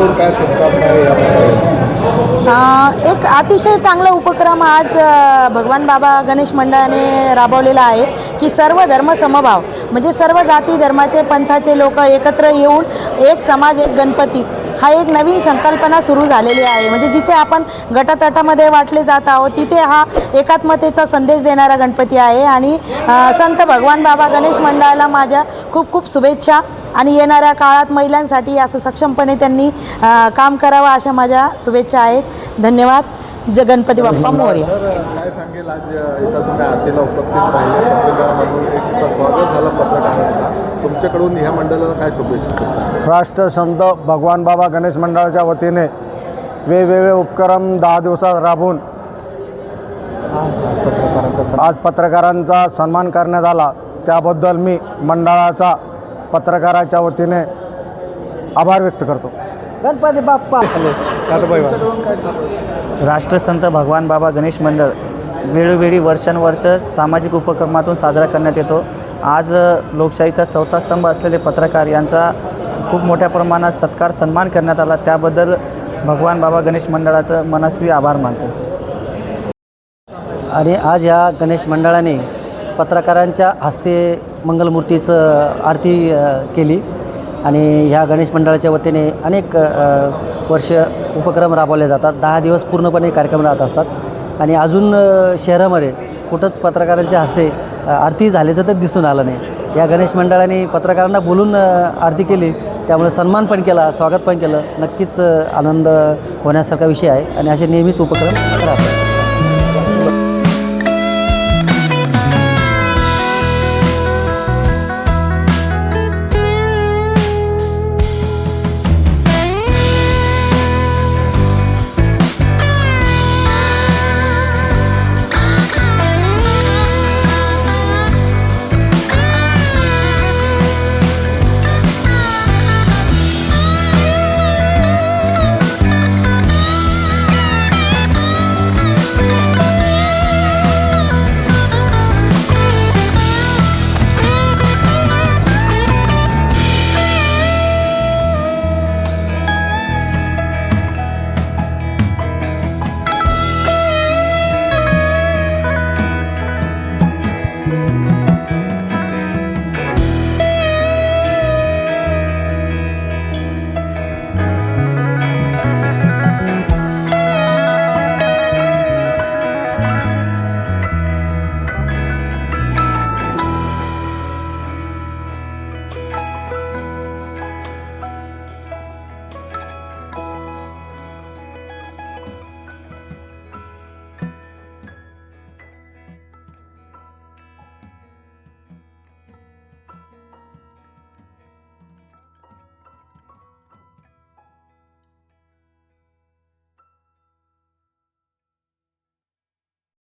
तुमच्याकडून काय शुभकामना आहे एक अतिशय चांगला उपक्रम आज भगवान बाबा गणेश मंडळाने राबवलेला आहे की सर्व धर्म समभाव म्हणजे सर्व जाती धर्माचे पंथाचे लोक एकत्र येऊन एक समाज एक गणपती हा एक नवीन संकल्पना सुरू झालेली आहे. म्हणजे जिथे आपण गटातटामध्ये वाटले जात आहोत तिथे हा एकात्मतेचा संदेश देणारा गणपती आहे. आणि संत भगवान बाबा गणेश मंडळाला माझ्या खूप खूप शुभेच्छा. आणि येणाऱ्या काळात महिलांसाठी असं सक्षमपणे त्यांनी काम करावं अशा माझ्या शुभेच्छा आहेत. धन्यवाद. ज गणपती बाप्पा मोर्या तर काय सांगेल आज इथं तुम्ही आरतीला उपस्थित राहिले. पत्रकार म्हणून एक तुमचं स्वागत झालं पत्रकारांचा तुमच्याकडून ह्या मंडळाला काय शुभेच्छा? राष्ट्रसंत भगवान बाबा गणेश मंडळाच्या वतीने वेगवेगळे उपक्रम दहा दिवसात राबवून आज पत्रकारांचा सन्मान करण्यात आला. त्याबद्दल मी मंडळाचा पत्रकाराच्या वतीने आभार व्यक्त करतो. गणपती बाप्पा. राष्ट्रसंत भगवान बाबा गणेश मंडळ वेळोवेळी वर्षानुवर्ष सामाजिक उपक्रमातून साजरा करण्यात येतो. आज लोकशाहीचा चौथा स्तंभ असलेले पत्रकार यांचा खूप मोठ्या प्रमाणात सत्कार सन्मान करण्यात आला. त्याबद्दल भगवान बाबा गणेश मंडळाचं मनस्वी आभार मानतो. आणि आज या गणेश मंडळाने पत्रकारांच्या हस्ते मंगलमूर्तीचं आरती केली. आणि ह्या गणेश मंडळाच्या वतीने अनेक वर्ष उपक्रम राबवले जातात. दहा दिवस पूर्णपणे कार्यक्रम राहत असतात. आणि अजून शहरामध्ये कुठंच पत्रकारांच्या हस्ते आरती झाल्याचं तर दिसून आलं नाही. या गणेश मंडळाने पत्रकारांना बोलून आरती केली. त्यामुळे सन्मान पण केला स्वागत पण केलं. नक्कीच आनंद होण्यासारखा विषय आहे. आणि असे नेहमीच उपक्रम राहतात.